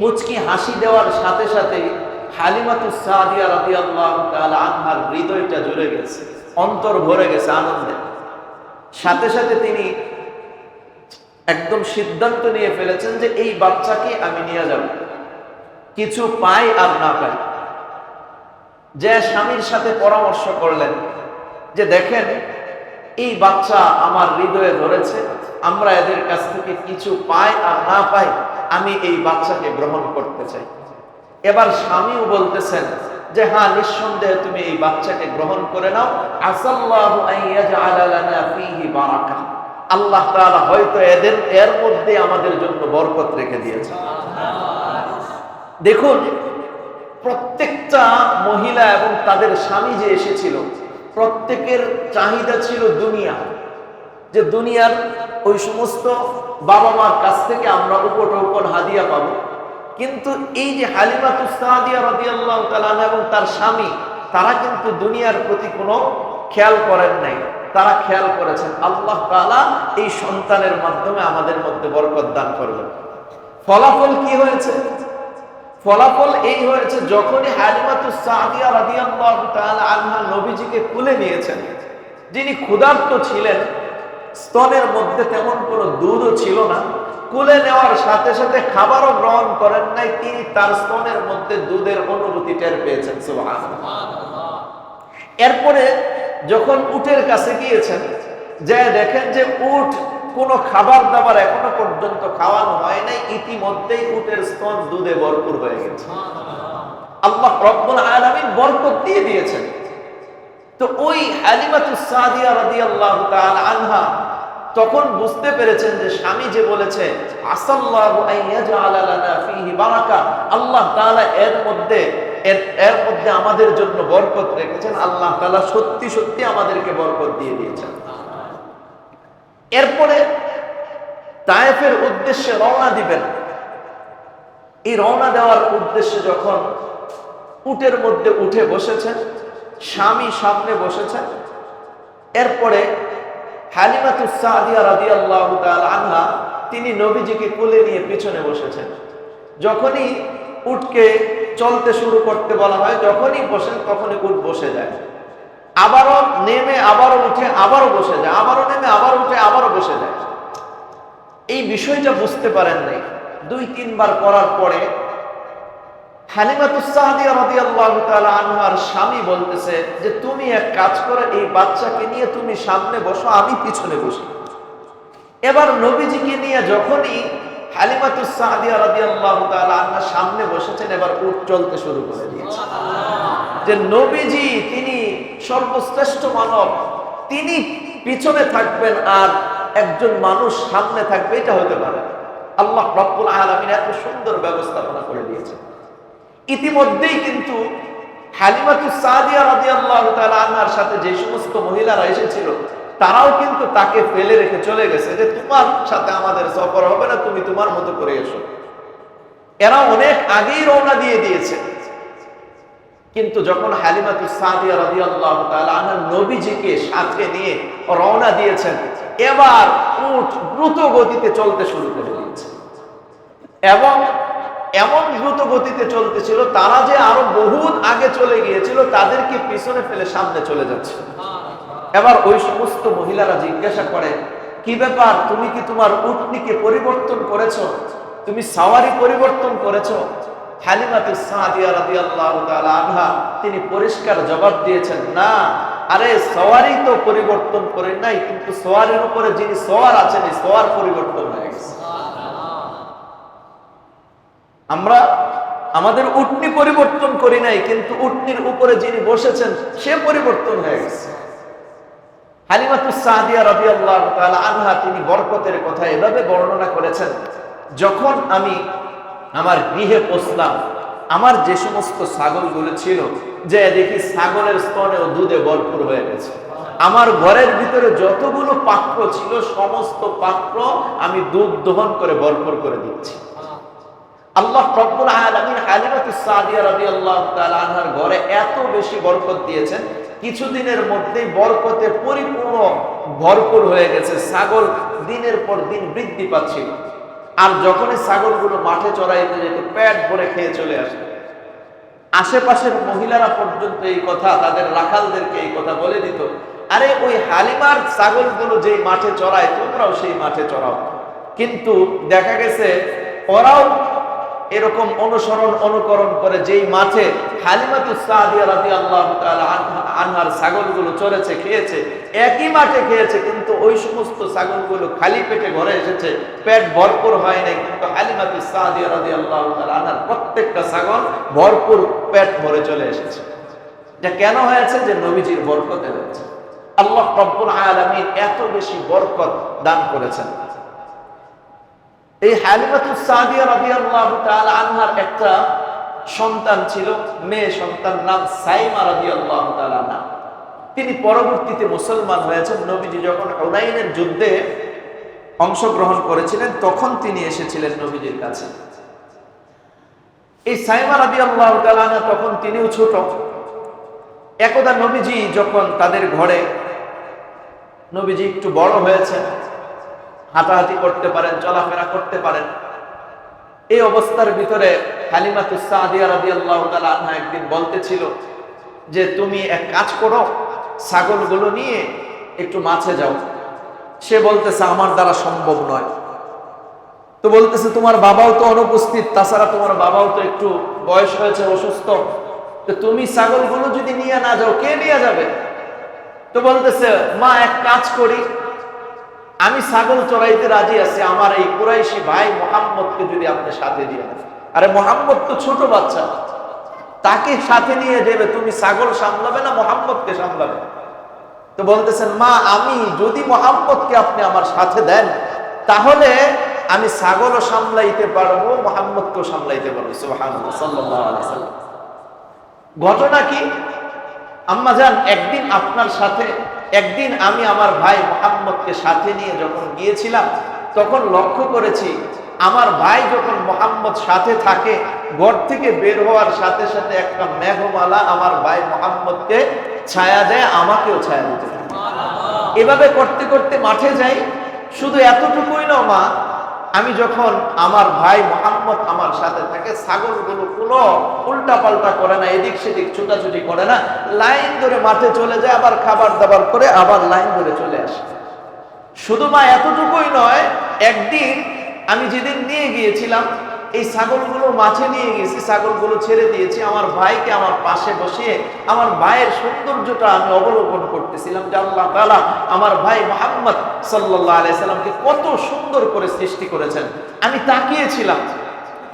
মুচকি হাসি দেওয়ার সাথে সাথে হালিমাতুস সাদিয়া রাদিয়াল্লাহু হৃদয়টা জুড়ে গেছে, অন্তর ভরে গেছে আনন্দে। সাথে সাথে তিনি একদম সিদ্ধান্ত নিয়ে ফেলেছেন যে এই বাচ্চাকে আমি নিয়ে যাব। কিছু পাই আর না পাই। যে স্বামীর সাথে পরামর্শ করলেন যে দেখেন, এই বাচ্চা আমার হৃদয়ে ধরেছে, আমরা এদের কাছ থেকে কিছু পাই আর না পাই। আমি এই বাচ্চাকে গ্রহণ করতে চাই। এবার স্বামীও বলতেছেন যে হ্যাঁ নিঃসন্দেহে তুমি এই বাচ্চাকে গ্রহণ করে নাও। আসাল্লাহু আল্লাহ তাআলা হয়তো এদের, এর মধ্যে আমাদের জন্য বরকত রেখে দিয়েছে দেখুন, প্রত্যেকটা মহিলা এবং তাদের স্বামী যে এসেছিল, প্রত্যেকের চাহিদা ছিল দুনিয়া। যে দুনিয়ার ওই সমস্ত বাবা মার কাছ থেকে আমরা উপটোপন হাদিয়া পাবো। কিন্তু এই যে হালিমা তুস্তাহাদিয়া তাআলা আনহা এবং তার স্বামী, তারা কিন্তু দুনিয়ার প্রতি কোনো খেয়াল করেন নাই। তারা খেয়াল করেছেন, আল্লাহ তাআলা এই সন্তানের মাধ্যমে আমাদের মধ্যে বরকত দান করবেন। ফলাফল কি হয়েছে? ফলাফল এই হয়েছে, যখনই হালিমাতুস সাদিয়া রাদিয়াল্লাহু তাআলা আনহা নবীজিকে কুলে নিয়েছেন, যিনি ক্ষুধার্ত ছিলেন স্তনের মধ্যে তেমন কোনো দুধও ছিল না। কুলে নেওয়ার সাথে সাথে খাবারও গ্রহণ করেন নাই তিনি তার স্তনের মধ্যে দুধের অনুভূতি টের পেয়েছেন এরপরে যখন উটের কাছে গিয়েছেন যে দেখেন যে উট কোনো খাবার দাবার এখনও পর্যন্ত খাওয়ানো হয় নাই ইতিমধ্যেই উটের স্তন দুধে ভরপুর হয়ে গেছে। আল্লাহ রব্বুল আলামিন বরকত দিয়ে দিয়েছেন। তো ওই আনহা তখন বুঝতে পেরেছেন যে স্বামী যে বলেছে আল্লাহ তাআলা এর মধ্যে এর মধ্যে আমাদের জন্য বরকত রেখেছেন। আল্লাহ তাআলা সত্যি সত্যি আমাদেরকে বরকত দিয়ে দিয়েছেন। এরপরে তায়েফের উদ্দেশ্যে রওনা দিবেন। এই রওনা দেওয়ার উদ্দেশ্যে যখন উটের মধ্যে উঠে বসেছেন স্বামী সামনে বসেছেন এরপরে আনহা তিনি নবীজিকে কোলে নিয়ে পিছনে বসেছেন। যখনই উটকে চলতে শুরু করতে বলা হয়, যখনই বসেন তখনই উট বসে যায়। আবারও নেমে আবারও উঠে আবারও বসে যায়। আবারও নেমে আবার উঠে আবারও বসে যায়। এই বিষয়টা বুঝতে পারেন নাই দুই তিনবার করার পরে আনহার স্বামী বলতেছে যে, তুমি এক কাজ করে, এই বাচ্চাকে নিয়ে তুমি সামনে বসো, আমি পিছনে বসি। এবার নবীজিকে নিয়ে যখনই হালিমাতুসাহাদিয়া আনহা সামনে বসেছেন, এবার উট চলতে শুরু করে দিয়েছে। যে নবীজি, তিনি সর্বশ্রেষ্ঠ মানব, তিনি পিছনে থাকবেন আর একজন মানুষ সামনে থাকবে, এটা হতে পারে। আল্লাহ রব্বুল আলামিন এত সুন্দর ব্যবস্থাপনা করে দিয়েছেন। ইতিমধ্যেই কিন্তু হালিমাতু সাথে যে সমস্ত মহিলারা এসেছিল, তারাও কিন্তু তাকে ফেলে রেখে চলে গেছে যে তোমার সাথে আমাদের সফর হবে না, তুমি তোমার মতো করে এসো। এরা অনেক আগেই রওনা দিয়ে দিয়েছে। কিন্তু যখন হালিমাতু সাদিয়া নবীজিকে সাথে নিয়ে রওনা দিয়েছেন, এবার উট দ্রুত গতিতে চলতে শুরু করে দিয়েছে। এবং এমন দ্রুত গতিতে চলতেছিল, তারা যে আরও বহুত আগে চলে গিয়েছিল, তাদেরকে পিছনে ফেলে সামনে চলে যাচ্ছে। এবার ওই সমস্ত মহিলারা জিজ্ঞাসা করে, কি ব্যাপার? তুমি কি তোমার উটনিকে পরিবর্তন করেছ? তুমি সাওয়ারি পরিবর্তন করেছ? তিনি পরিষ্কার জবাব দিয়েছেন, না, আরে সওয়ারি তো পরিবর্তন করেন নাই, কিন্তু সওয়ারির উপরে যিনি সওয়ার আছেন, এই সওয়ার পরিবর্তন হয়ে গেছে। আমরা আমাদের উটনি পরিবর্তন করি নাই, কিন্তু উটনির উপরে যিনি বসেছেন, সে পরিবর্তন হয়ে গেছে। তাআলা আনহা তিনি কথা এভাবে বর্ণনা করেছেন, যখন আমি আমার গৃহে আমার যে সমস্ত ছিল, যে ও দুধে ভরপুর হয়ে গেছে। আমার ঘরের ভিতরে যতগুলো পাত্র ছিল, সমস্ত পাত্র আমি দুধ দহন করে ভরপুর করে দিচ্ছি। আল্লাহ রব্বুল আলামিন হালিমাতুস সাদিয়া রাদিয়াল্লাহু তাআলা আনহার ঘরে এত বেশি বরকত দিয়েছেন, কিছুদিনের মধ্যেই বরকতে পরিপূর্ণ ভরপুর হয়ে গেছে, ছাগল দিনের পর দিন বৃদ্ধি পাচ্ছিল আর যখনই ছাগলগুলো মাঠে চড়াইতে যেত পেট ভরে খেয়ে চলে আসে। আশেপাশের মহিলারা পর্যন্ত এই কথা, তাদের রাখালদেরকে এই কথা বলে দিত, আরে, ওই হালিমার ছাগলগুলো যেই মাঠে চড়ায়, তোমরাও সেই মাঠে চড়াও। কিন্তু দেখা গেছে, ওরাও এরকম অনুসরণ, অনুকরণ করে যেই মাঠে আনহার ছাগলগুলো চড়েছে খেয়েছে, একই মাঠে খেয়েছে, কিন্তু ওই সমস্ত ছাগলগুলো খালি পেটে ঘরে এসেছে, পেট ভরপুর হয় নাই, কিন্তু হালিমাতু সাদিয়া রাদিয়াল্লাহু তাআলা আনহার প্রত্যেকটা ছাগল ভরপুর পেট ভরে চলে এসেছে। এটা কেন হয়েছে যে নবীজির বরকতে হয়েছে? আল্লাহ রব্বুল আলামিন এত বেশি বরকত দান করেছেন। এই হালিমাতুস সাদিয়া রাদিয়াল্লাহু তাআলা আনহার একটা সন্তান ছিল, মেয়ে সন্তান নাম সাইমা রাদিয়াল্লাহু তাআলা আনহা। তিনি পরবর্তীতে মুসলমান হয়েছেন। নবীজি যখন হুনাইনের যুদ্ধে অংশগ্রহণ করেছিলেন, তখন তিনি এসেছিলেন নবীজির কাছে। এই সাইমা রাদিয়াল্লাহু তাআলা তখন তিনিও ছোট। একদা নবীজি যখন তাদের ঘরে, নবীজি একটু বড় হয়েছেন হাঁটাহাঁটি করতে পারেন, চলাফেরা করতে পারেন। এই অবস্থার ভিতরে একদিন বলতেছিল যে, তুমি এক কাজ করো, ছাগলগুলো নিয়ে একটু মাছে যাও। সে বলতেছে, আমার দ্বারা সম্ভব নয়। তো বলতেছে, তোমার বাবাও তো অনুপস্থিত, তাছাড়া তোমার বাবাও তো একটু বয়স হয়েছে, অসুস্থ। তো তুমি ছাগলগুলো যদি নিয়ে না যাও, কে নিয়ে যাবে? তো বলতেছে, মা, এক কাজ করি। আমি ছাগল চড়াইতে রাজি আছি, আমার এই কুরাইশি ভাই মোহাম্মদকে যদি আপনি সাথে দিয়ে আরে মোহাম্মদ তো ছোট বাচ্চা। তাকে সাথে নিয়ে যাবে, তুমি ছাগল সামলাবে না মোহাম্মদকে সামলাবে? তো বলতেছেন, মা, আমি যদি মোহাম্মদকে আপনি আমার সাথে দেন, তাহলে আমি ছাগলও সামলাইতে পারব, মোহাম্মদকেও সামলাইতে পারব। ঘটনা কি? আম্মা যান একদিন আপনার সাথে একদিন আমি আমার ভাই মোহাম্মদকে সাথে নিয়ে যখন গিয়েছিলাম, তখন লক্ষ্য করেছি আমার ভাই যখন মোহাম্মদ সাথে থাকে, ঘর থেকে বের হওয়ার সাথে সাথে একটা মেঘমালা আমার ভাই মোহাম্মদকে ছায়া দেয়, আমাকেও ছায়া দিতে। এভাবে করতে করতে মাঠে যাই। শুধু এতটুকুই না, মা আমি যখন আমার ভাই মোহাম্মদ আমার সাথে থাকে, ছাগলগুলো কোনো উল্টা পাল্টা করে না, এদিক সেদিক ছুটাছুটি করে না, লাইন ধরে মাঠে চলে যায়, আবার খাবার দাবার করে আবার লাইন ধরে চলে আসে। শুধু মা এতটুকুই নয়, একদিন আমি যেদিন নিয়ে গিয়েছিলাম এই ছাগলগুলো মাঠে নিয়ে গেছি, ছাগলগুলো ছেড়ে দিয়েছি, আমার ভাইকে আমার পাশে বসিয়ে আমার ভাইয়ের সৌন্দর্যটা আমি অবলোকন করতেছিলাম যে আল্লাহ তালা আমার ভাই মোহাম্মদ সাল্লাহ আলাইসাল্লামকে কত সুন্দর করে সৃষ্টি করেছেন। আমি তাকিয়েছিলাম,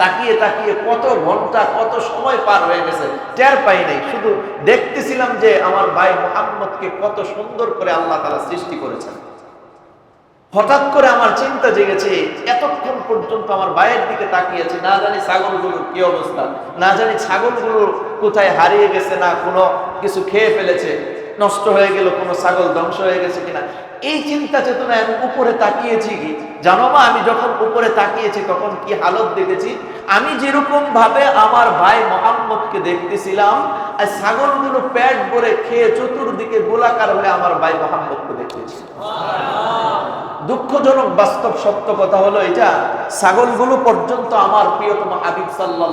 তাকিয়ে তাকিয়ে কত ঘণ্টা, কত সময় পার হয়ে গেছে, টের পাই নাই। শুধু দেখতেছিলাম যে আমার ভাই মোহাম্মদকে কত সুন্দর করে আল্লাহ তালা সৃষ্টি করেছেন। হঠাৎ করে আমার চিন্তা জেগেছে, এতক্ষণ পর্যন্ত আমার ভাইয়ের দিকে তাকিয়েছে, না জানি ছাগলগুলোর কি অবস্থা, না জানি ছাগলগুলো কোথায় হারিয়ে গেছে, না কোনো কিছু খেয়ে ফেলেছে, নষ্ট হয়ে গেল, কোনো ছাগল ধ্বংস হয়ে গেছে কিনা। এই চিন্তা চেতনা আমি উপরে তাকিয়েছি কি? জানো মা, আমি যখন উপরে তাকিয়েছি, তখন কি হালত দেখেছি? আমি যেরকম ভাবে আমার ভাই মোহাম্মদকে দেখতেছিলাম, আর ছাগলগুলো প্যাট ভরে খেয়ে চতুর্দিকে গোলাকার হয়ে আমার ভাই মোহাম্মদকে দেখতেছি। দুঃখজনক বাস্তব সত্য কথা হলো এটা, ছাগলগুলো পর্যন্ত আমার প্রিয়তম হাবিব সাল্লাহ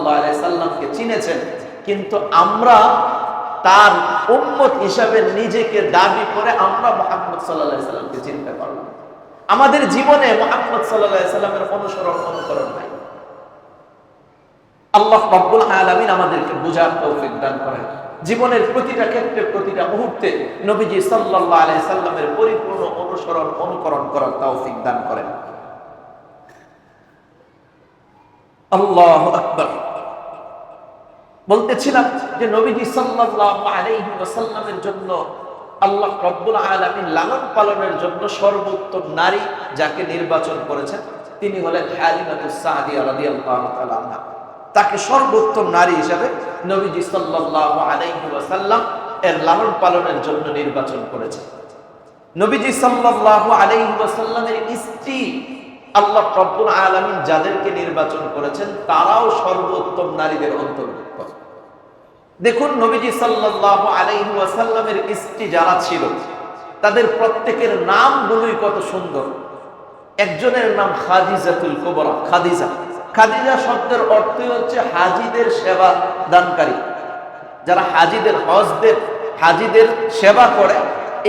চিনেছেন। কিন্তু আমরা তার উম্মত হিসাবে নিজেকে দাবি করে আমরা মোহাম্মদ সাল্লাহ সাল্লামকে চিনতে পারলাম। আমাদের জীবনে মোহাম্মদ সাল্লাহ সাল্লামের অনুসরণ অনুকরণ নাই। আল্লাহ রব্বুল আলমিন আমাদেরকে বোঝার তৌফিক দান করেন। জীবনের প্রতিটা ক্ষেত্রে প্রতিটা মুহূর্তে নবীজি সাল্লাহ আলাই সাল্লামের পরিপূর্ণ অনুসরণ, অনুকরণ করার তৌফিক দান করেন। বলতেছিলাম যে নবীজি সাল্লাল্লাহু আলাইহি ওয়াসাল্লামের জন্য আল্লাহ রব্বুল আলামিন লালন পালনের জন্য সর্বোত্তম নারী যাকে নির্বাচন করেছেন, তিনি হলেন হালিমাতুস সাদিয়া রাদিয়াল্লাহু তাআলা তাকে সর্বোত্তম নারী হিসেবে নবীজি সাল্লাল্লাহু আলাইহি ওয়াসাল্লাম এর লালন পালনের জন্য নির্বাচন করেছেন। নবীজি সাল্লাল্লাহু আলাইহি স্ত্রী আল্লাহ রব্বুল আলামিন যাদেরকে নির্বাচন করেছেন, তারাও সর্বোত্তম নারীদের অন্তর্ভুক্ত। দেখুন, নবীজি সাল্লাল্লাহু আলাইহি ওয়াসাল্লামের স্ত্রী যারা ছিল, তাদের প্রত্যেকের নামগুলোই কত সুন্দর। একজনের নাম খাদিজাতুল কোবরা, খাদিজা। খাদিজা শব্দের অর্থই হচ্ছে হাজিদের সেবা দানকারী। যারা হাজিদের হজদের, হাজিদের সেবা করে,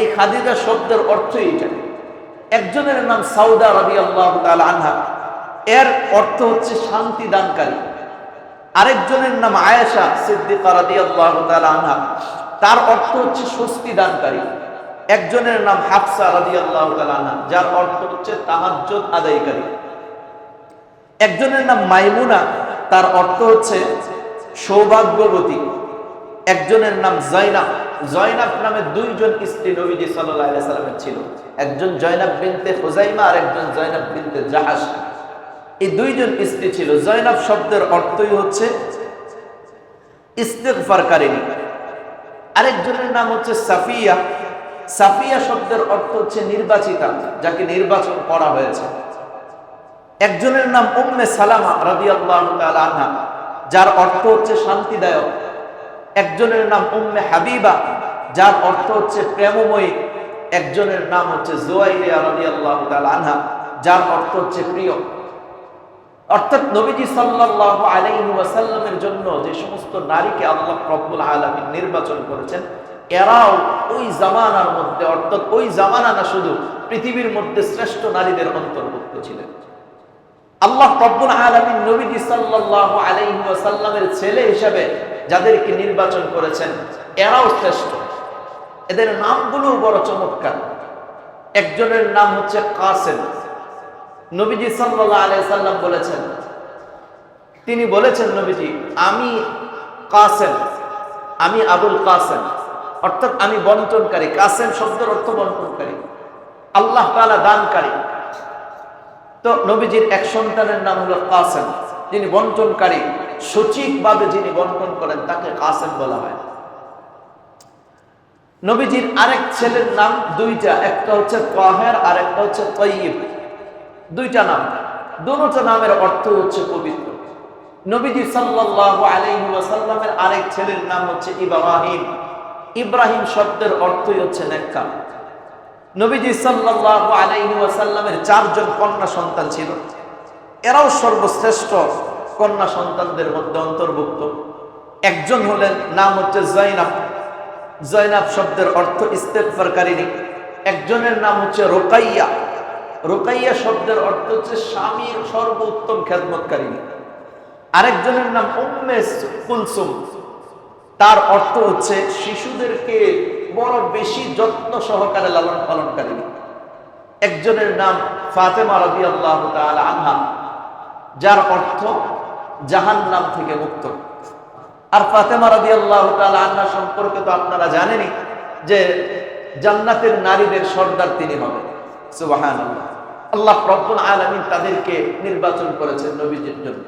এই খাদিজা শব্দের অর্থই এটা। একজনের নাম সাউদা রবি আল্লাহ আনহা। এর অর্থ হচ্ছে শান্তি দানকারী। আরেকজনের নাম আয়েশা সিদ্দিকা রাদি আল্লাহ আনহা। তার অর্থ হচ্ছে স্বস্তি দানকারী। একজনের নাম হাফসা রাদি আল্লাহ আনহা, যার অর্থ হচ্ছে তাহাজ্জুদ আদায়কারী। একজনের নাম মাইমুনা, তার অর্থ হচ্ছে সৌভাগ্যবতী। একজনের নাম জয়নাব। জয়নাব নামে দুইজন স্ত্রী নবীজি সাল্লামের ছিল। একজন জয়নাব বিনতে হোজাইমা আর একজন জয়নাব বিনতে জাহাজ এই দুইজন স্ত্রী ছিল। জয়নাব শব্দের অর্থই হচ্ছে ইস্তেকফারকারিনী আরেকজনের নাম হচ্ছে সাফিয়া। সাফিয়া শব্দের অর্থ হচ্ছে নির্বাচিতা, যাকে নির্বাচন করা হয়েছে। একজনের নাম উম্মে সালামা রাদি আনহা, যার অর্থ হচ্ছে শান্তিদায়ক। একজনের নাম উম্মে হাবিবা, যার অর্থ হচ্ছে প্রেমময়ী। একজনের নাম হচ্ছে জোয়াইরিয়া রাদি আল্লাহ আনহা, যার অর্থ হচ্ছে প্রিয়। অর্থাৎ নবীজি সাল্লাহ আলাইহি জন্য যে সমস্ত নারীকে আল্লাহ রব্বুল আলমী নির্বাচন করেছেন, এরাও ওই জামানার মধ্যে, অর্থাৎ ওই জামানা না শুধু পৃথিবীর মধ্যে শ্রেষ্ঠ নারীদের অন্তর্ভুক্ত ছিলেন। আল্লাহ রব্বুল আলমী নবীজি সাল্লাহ আলাইহি ওয়াসাল্লামের ছেলে হিসাবে যাদেরকে নির্বাচন করেছেন, এরাও শ্রেষ্ঠ। এদের নামগুলো বড় চমৎকার। একজনের নাম হচ্ছে কাসেম। নবীজি সাল্লাহ আলিয়া সাল্লাম বলেছেন, তিনি বলেছেন, নবীজি, আমি কাসেম, আমি আবুল কাসেম। অর্থাৎ আমি বন্টনকারী। কাসেম শব্দের অর্থ বন্টনকারী। আল্লাহ তালা দানকারী। তো নবীজির এক সন্তানের নাম হলো কাসেম। যিনি বন্টনকারী সঠিকভাবে যিনি বন্টন করেন, তাকে কাসেম বলা হয়। নবীজির আরেক ছেলের নাম দুইটা, একটা হচ্ছে কাহের আর একটা হচ্ছে তৈব দুইটা নাম। দুটো নামের অর্থ হচ্ছে পবিত্র। নবীজি আলাইহি ওয়াসাল্লামের আরেক ছেলের নাম হচ্ছে ইব্রাহিম। ইব্রাহিম শব্দের অর্থই হচ্ছে নেককা নবীজি সাল্লাল্লাহু আলাইহি ওয়াসাল্লামের চারজন কন্যা সন্তান ছিল। এরাও সর্বশ্রেষ্ঠ কন্যা সন্তানদের মধ্যে অন্তর্ভুক্ত। একজন হলেন, নাম হচ্ছে জয়নাব। জয়নাব শব্দের অর্থ ইস্তেকফারকারিনী একজনের নাম হচ্ছে রোকাইয়া। রোকাইয়া শব্দের অর্থ হচ্ছে স্বামীর সর্বোত্তম খেদমতকারিনী আরেকজনের নাম উম্মে কুলসুম। তার অর্থ হচ্ছে শিশুদেরকে বড় বেশি যত্ন সহকারে লালন পালনকারী একজনের নাম ফাতেমা রবি আল্লাহ আনহা, যার অর্থ জাহান নাম থেকে মুক্ত। আর ফাতেমা রবি আল্লাহ আনহা সম্পর্কে তো আপনারা জানেনই যে জান্নাতের নারীদের সর্দার তিনি হবেন। সুবাহান আল্লাহ রব্বুল আলমিন তাদেরকে নির্বাচন করেছেন নবীজির জন্য।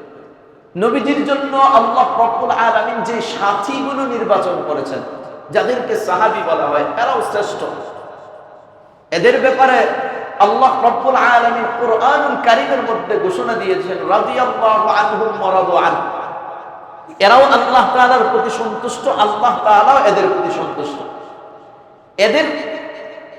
নবীজির জন্য আল্লাহ রব্বুল আলমিন যে সাথীগুলো নির্বাচন করেছেন যাদেরকে সাহাবি বলা হয় এরাও শ্রেষ্ঠ। এদের ব্যাপারে আল্লাহ রব্বুল আলমী কোরআনুল কারিমের মধ্যে ঘোষণা দিয়েছেন এরাও আল্লাহ তাআলার প্রতি সন্তুষ্ট, আল্লাহ তাআলাও এদের প্রতি সন্তুষ্ট। এদের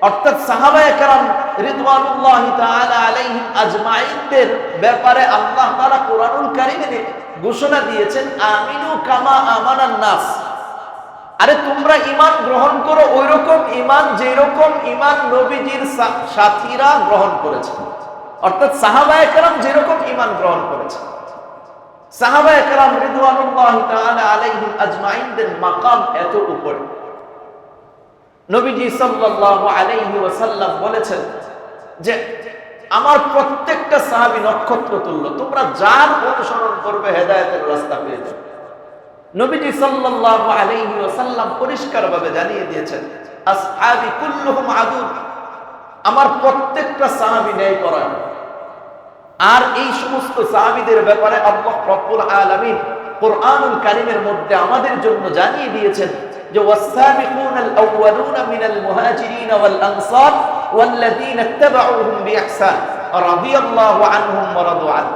অর্থাৎ সাহাবা একরাম রিদওয়ানুল্লাহ তাআলা আলাইহিম আজমাইনদের ব্যাপারে আল্লাহ তাআলা কোরআনুল কারীমে ঘোষণা দিয়েছেন, আমিনু কামা আমানান নাস। আরে তোমরা ইমান গ্রহণ করো ওই রকম ঈমান যেই রকম ঈমান নবীজির সাথীরা গ্রহণ করেছে। অর্থাৎ সাহাবা একরাম যেরকম ঈমান গ্রহণ করেছে। সাহাবা একরাম রিদওয়ানুল্লাহ তাআলা আজমাইনদের মাকাম এত উপরে। নবীজি সাল্লাল্লাহু আলাইহি ওয়াসাল্লাম বলেছেন যে, আমার প্রত্যেকটা সাহাবী নক্ষত্র তুল্য, তোমরা যার অনুসরণ করবে হেদায়েতের রাস্তা পেয়ে নবীজি সাল্লাল্লাহু আলাইহি ওয়াসাল্লাম পরিষ্কারভাবে জানিয়ে দিয়েছেন আসহাবি কুল্লুহুম আদুদ আমার প্রত্যেকটা সাহাবী ন্যায় পরায়ণ আর এই সমস্ত সাহাবীদের ব্যাপারে আল্লাহ রব্বুল আলামিন কোরআনুল কারীমের মধ্যে আমাদের জন্য জানিয়ে দিয়েছেন যে والسابقون الأولون من المهاجرين والأنصار والذين اتبعوهم بإحسان رضي الله عنهم ورضوا عنه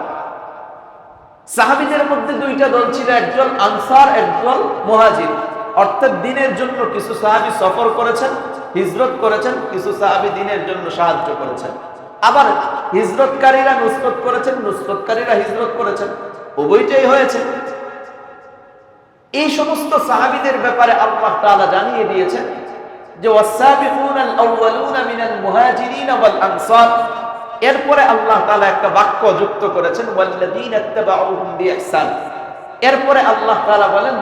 সাহাবীদের মধ্যে দুইটা দল ছিল, একজন আনসার, একজন মুহাজির। অর্থাৎ দিনের জন্য কিছু সাহাবী সফর করেছেন, হিজরত করেছেন, কিছু সাহাবী দিনের জন্য সাহায্য করেছেন। আবার হিজরতকারীরা নুসরত করেছেন, নুসরতকারীরা হিজরত করেছেন। উভয়টাই হয়েছে। এই সমস্ত সাহাবিদের ব্যাপারে আল্লাহ তাআলা জানিয়ে দিয়েছেন যে ওয়াসাবিকুন আল আউয়ালুনা মিনাল মুহাজিরিন ওয়াল আনসার। এরপরে আল্লাহ তাআলা একটা বাক্য যুক্ত করেছেন এরপরে আল্লাহ তাআলা বলেন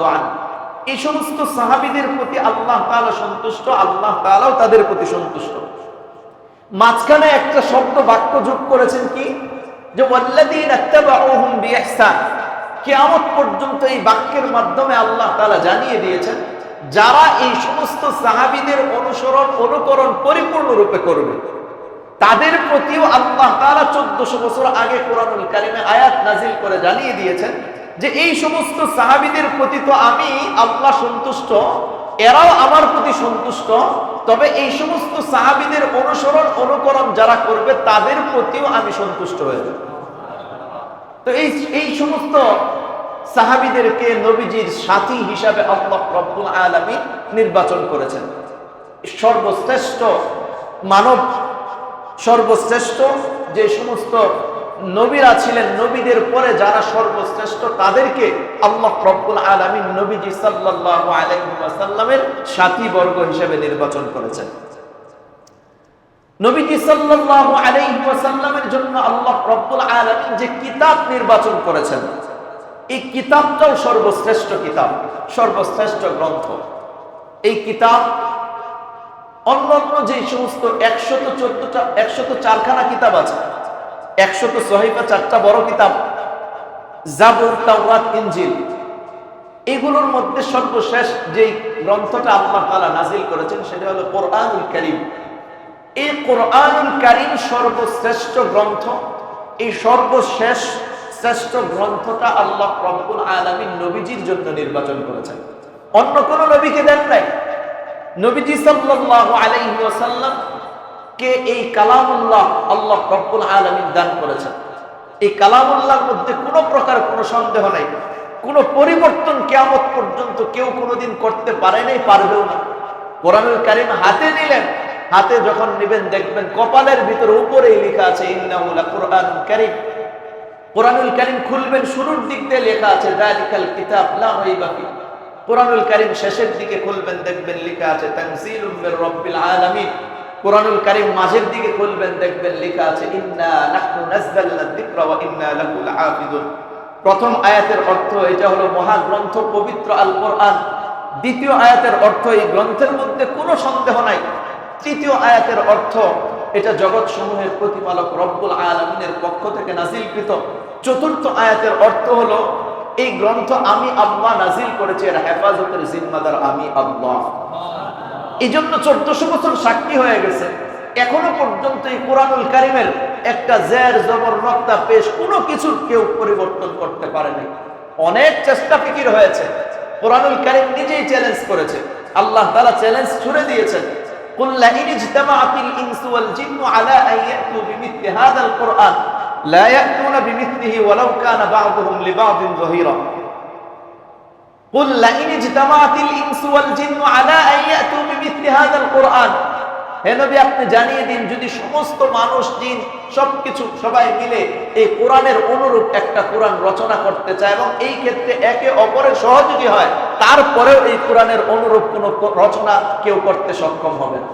ওয়া আন। এই সমস্ত সাহাবীদের প্রতি আল্লাহ তাআলা সন্তুষ্ট, আল্লাহ তাআলাও তাদের প্রতি সন্তুষ্ট। মাঝখানে একটা শব্দ বাক্য যোগ করেছেন কি? যে কিয়ামত পর্যন্ত এই বাক্যের মাধ্যমে আল্লাহ তালা জানিয়ে দিয়েছেন, যারা এই সমস্ত সাহাবিদের অনুসরণ, অনুকরণ পরিপূর্ণরূপে করবে তাদের প্রতিও আল্লাহ তারা চোদ্দশো বছর আগে কোরআনুল কারিমে আয়াত নাজিল করে জানিয়ে দিয়েছেন যে এই সমস্ত সাহাবিদের প্রতি তো আমি আল্লাহ সন্তুষ্ট, এরাও আমার প্রতি সন্তুষ্ট, তবে এই সমস্ত সাহাবিদের অনুসরণ, অনুকরণ যারা করবে তাদের প্রতিও আমি সন্তুষ্ট হয়ে যাব। তো এই এই সমস্ত সাহাবিদেরকে নবীজির সাথী হিসাবে আল্লাহ রব্বুল আলামিন নির্বাচন করেছেন। সর্বশ্রেষ্ঠ মানব সর্বশ্রেষ্ঠ যে সমস্ত নবীরা ছিলেন, নবীদের পরে যারা সর্বশ্রেষ্ঠ তাদেরকে আল্লাহ রব্বুল আলামিন নবীজি সাল্লাল্লাহু আলাইহি ওয়াসাল্লামের সাথী বর্গ হিসেবে নির্বাচন করেছেন। নবীজি সাল্লাল্লাহু আলাইহি জন্য আল্লাহ রব্বুল আলামিন যে কিতাব নির্বাচন করেছেন, এই কিতাবটাও সর্বশ্রেষ্ঠ কিতাব, সর্বশ্রেষ্ঠ গ্রন্থ। এই কিতাব অন্যান্য যে সমস্ত একশত চোদ্দটা, একশত চারখানা কিতাব আছে, একশত সহিফা চারটা বড় কিতাব, জাবুর তাওরাত, ইনজিল, এগুলোর মধ্যে সর্বশেষ যে গ্রন্থটা আল্লাহ তালা নাজিল করেছেন সেটা হলো কোরআনুল কারীম। এই কোরআনুল কারীম সর্বশ্রেষ্ঠ গ্রন্থ, এই সর্বশেষ শ্রেষ্ঠ গ্রন্থটা আল্লাহ রব্বুল আলামিন নবীজির জন্য নির্বাচন করেছেন। অন্য কোন নবীকে দেন নাই। নবীজি সাল্লাল্লাহু আলাইহি ওয়াসাল্লাম কে এই কালামুল্লাহ আল্লাহ রব্বুল আলামিন দান করেছেন। এই কালামুল্লাহর মধ্যে কোনো প্রকার কোনো সন্দেহ নাই। কোনো পরিবর্তন কিয়ামত পর্যন্ত কেউ কোনোদিন করতে পারে নাই, পারবেও না। কোরআনুল কারীম হাতে নিলেন। হাতে যখন নেবেন, দেখবেন কপালের ভিতরে উপরেই লেখা আছে, ইন্নাহু লাকুরআনুল কারীম। কোরআনুল কারীম খুলবেন, শুরুর দিক দিয়ে লেখা আছে যালিকাল কিতাব লা রাইবা ফি কোরআনুল কারীম শেষের দিকে খুলবেন, দেখবেন লেখা আছে, তানজিলুম মির রাব্বিল আলামিন। কোরআনুল কারীম মাঝের দিকে খুলবেন, দেখবেন লেখা আছে, ইন্না নাহনু যিকরা ওয়া ইন্না প্রথম আয়াতের অর্থ এটা হলো মহাগ্রন্থ পবিত্র আল কোরআন দ্বিতীয় আয়াতের অর্থ এই গ্রন্থের মধ্যে কোনো সন্দেহ নাই। তৃতীয় আয়াতের অর্থ এটা জগৎ সমূহের প্রতিপালক রব্বুল আলমিনের পক্ষ থেকে নাজিলকৃত। চতুর্থ আয়াতের অর্থ হলো এই গ্রন্থ আমি আল্লাহ নাজিল করেছি এর হেফাজতের জিম্মাদার আমি আল্লাহ এই জন্য চোদ্দশো বছর সাক্ষী হয়ে গেছে এখনো পর্যন্ত এই কোরআনুল কারিমের একটা জের জবর নক্তা পেশ কোনো কিছু কেউ পরিবর্তন করতে পারেনি অনেক চেষ্টা ফিকির হয়েছে কোরআনুল কারিম নিজেই চ্যালেঞ্জ করেছে আল্লাহ তারা চ্যালেঞ্জ ছুড়ে দিয়েছেন قل لئن اجتمعت الإنس والجن على أن يأتوا بمثل هذا القرآن لا يأتون بمثله ولو كان بعضهم لبعض ظهيرا قل لئن اجتمعت الإنس والجن على أن يأتوا بمثل هذا القرآن হে নবী আপনি জানিয়ে দিন যদি সমস্ত মানুষ জিন সবকিছু সবাই মিলে এই কোরআনের অনুরূপ একটা কোরআন রচনা করতে চায় এবং এই ক্ষেত্রে একে অপরের সহযোগী হয় তারপরেও এই কোরআনের অনুরূপ কোন রচনা কেউ করতে সক্ষম হবে না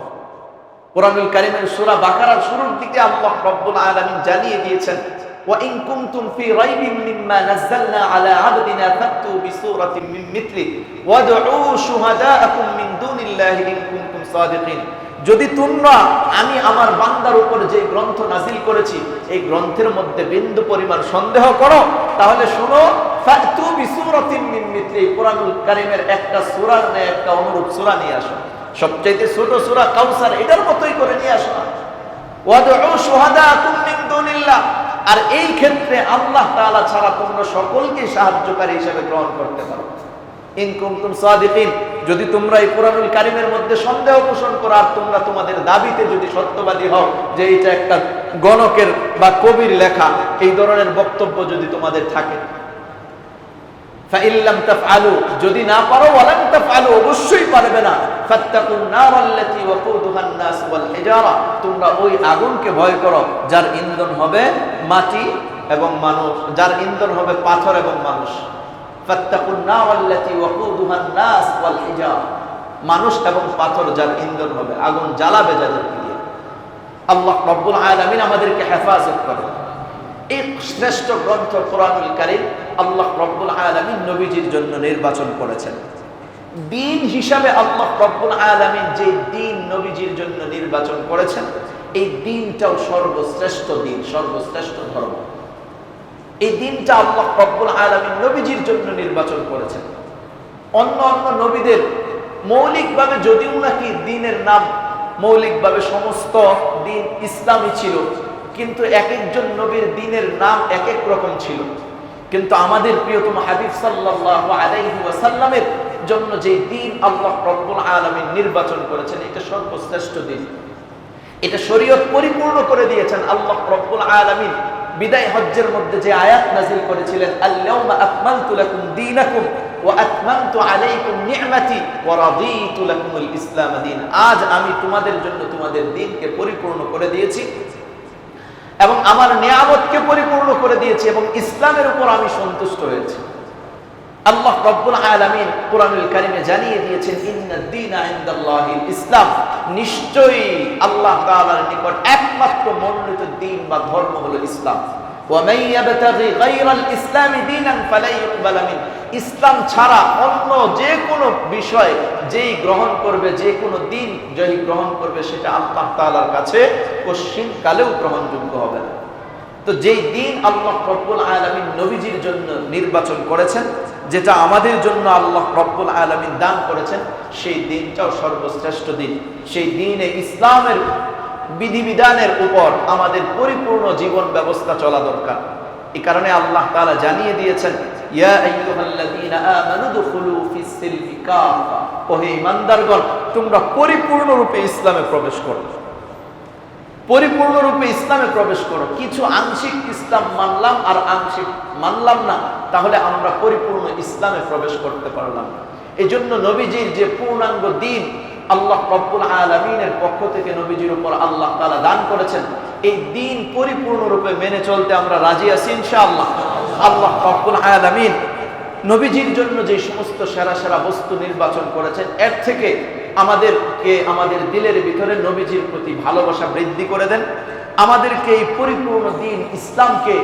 কোরআনুল কারিমের সূরা বাকারার শুরুর দিকে আল্লাহ রব্বুল আলামিন জানিয়ে দিয়েছেন وإن كنتم في ريب مما نزلنا على عبدنا فأتوا بسورة من مثله وادعوا شهداءكم من دون الله إن كنتم صادقين যদি তোমরা আমি আমার বান্দার উপর যে গ্রন্থ নাজিল করেছি এই গ্রন্থের মধ্যে বিন্দু পরিমাণ সন্দেহ করো তাহলে শোনো ফাতু বিসূরাতিন মিন মিথলি কোরআনুল কারীমের একটা সূরার নে একটা অনুরূপ সূরা নিয়ে আসো সবচাইতে ছোট সূরা কাউসার এটার মতোই করে নিয়ে আসো। আর এই ক্ষেত্রে আল্লাহ তাআলা ছাড়া তোমরা সকলকে সাহায্যকারী হিসেবে গ্রহণ করতে পারো। ইন কুনতুম সাদিকিন, যদি তোমরা এই কোরআনুল কারিমের মধ্যে সন্দেহ পোষণ করো, আর তোমরা তোমাদের দাবিতে যদি সত্যবাদী হও যে এটা একটা গণকের বা কবির লেখা, এই ধরনের বক্তব্য যদি তোমাদের থাকে ফাইল্লাম তাফআলু, যদি না পারো, ওয়ালাম তাফআলু, অবশ্যই পারবে না। ফাত্তাকুন নার আল্লাতী ওয়াকুদুহান নাস ওয়াল হিজারা, তোমরা ওই আগুনকে ভয় করো, যার ইন্ধন হবে মাটি এবং মানুষ, যার ইন্ধন হবে পাথর এবং মানুষ। ফাত্তাকুন নার আল্লাতী ওয়াকুদুহান নাস ওয়াল হিজারা, মানুষ এবং পাথর যার ইন্ধন হবে, আগুন জ্বালাবে যাদেরকে দিয়ে। আল্লাহ রব্বুল আলামিন আমাদেরকে হেফাজত করে এই শ্রেষ্ঠ গ্রন্থ কোরআনুল কারীম আল্লাহ রব্বুল আলামিন নবীজির জন্য নির্বাচন করেছেন। দিন হিসাবে আল্লাহ রব্বুল আলামিন যে দিন নবীজির জন্য নির্বাচন করেছেন, এই দিনটাও সর্বশ্রেষ্ঠ দিন, সর্বশ্রেষ্ঠ ধর্ম। এই দিনটা আল্লাহ রব্বুল আলামিন নবীজির জন্য নির্বাচন করেছেন। অন্য অন্য নবীদের মৌলিকভাবে যদিও নাকি দিনের নাম মৌলিকভাবে সমস্ত দিন ইসলামই ছিল কিন্তু এক একজন নবীর দিনের নাম এক এক রকম ছিল। কিন্তু আমাদের প্রিয়তম হাবিব সাল্লাল্লাহু আলাইহি জন্য যে দিন আল্লাহ রব্বুল আলামিন নির্বাচন করেছেন, এটা সর্বশ্রেষ্ঠ দিন। এটা শরীয়ত পরিপূর্ণ করে দিয়েছেন আল্লাহ রব্বুল আলামিন। বিদায় হজ্জের মধ্যে যে আয়াত নাজিল করেছিলেন আল্লাহুম্মা আকমালতু লাকুম দীনাকুম ওয়া আতমামতু আলাইকুম নি'মাতি ওয়া রাদিতু লাকুমুল ইসলাম দীন। আজ আমি তোমাদের জন্য তোমাদের দিনকে পরিপূর্ণ করে দিয়েছি। এবং আমার নিয়ামতকে পরিপূর্ণ করে দিয়েছি এবং ইসলামের উপর আমি সন্তুষ্ট হয়েছি। আল্লাহ রব্বুল আলামিন কোরআনুল কারিমে জানিয়ে দিয়েছেন ইসলাম। নিশ্চয়ই আল্লাহ তাআলার নিকট একমাত্র মনোনীত দিন বা ধর্ম হলো ইসলাম। ومن يبتغي غير الاسلام دينا فلن يقبل منه ইসলাম ছাড়া অন্য যে কোনো বিষয় যেই গ্রহণ করবে যে কোনো দিন যেই গ্রহণ করবে সেটা আল্লাহ তাআলার কাছে কোশ্চিন কালেও গ্রহণযোগ্য হবে না তো যেই দিন আল্লাহ রব্বুল আলমিন নবীজির জন্য নির্বাচন করেছেন যেটা আমাদের জন্য আল্লাহ রব্বুল আলমিন দান করেছেন সেই দিনটাও সর্বশ্রেষ্ঠ দিন সেই দিনে ইসলামের বিধিবিধানের উপর আমাদের পরিপূর্ণ জীবন ব্যবস্থা চলা দরকার। এই কারণে আল্লাহ তাআলা জানিয়ে দিয়েছেন তোমরা পরিপূর্ণরূপে ইসলামে প্রবেশ করো। পরিপূর্ণরূপে ইসলামে প্রবেশ করো। কিছু আংশিক ইসলাম মানলাম আর আংশিক মানলাম না, তাহলে আমরা পরিপূর্ণ ইসলামে প্রবেশ করতে পারলাম এই জন্য নবীজির যে পূর্ণাঙ্গ দিন আল্লাহ রব্বুল আলমিনের পক্ষ থেকে নবীজির উপর আল্লাহ তালা দান করেছেন। এই দিন পরিপূর্ণরূপে মেনে চলতে আমরা রাজি আছি ইনশাআল্লাহ। আল্লাহ রব্বুল আলমিন নবীজির জন্য যে সমস্ত সেরা সেরা বস্তু নির্বাচন করেছেন, এর থেকে আমাদেরকে আমাদের দিলের ভিতরে নবীজির প্রতি ভালোবাসা বৃদ্ধি করে দেন। আমাদেরকে এই পরিপূর্ণ দিন ইসলামকে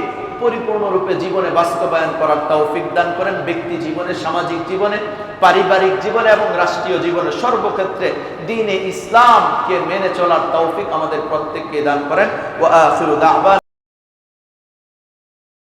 পরিপূর্ণরূপে জীবনে বাস্তবায়ন করার তৌফিক দান করেন। ব্যক্তি জীবনে, সামাজিক জীবনে পারিবারিক জীবনে এবং রাষ্ট্রীয় জীবনে সর্বক্ষেত্রে দিনে ইসলামকে মেনে চলার তৌফিক আমাদের প্রত্যেককে দান করেন। ও আসুল দাওয়ানা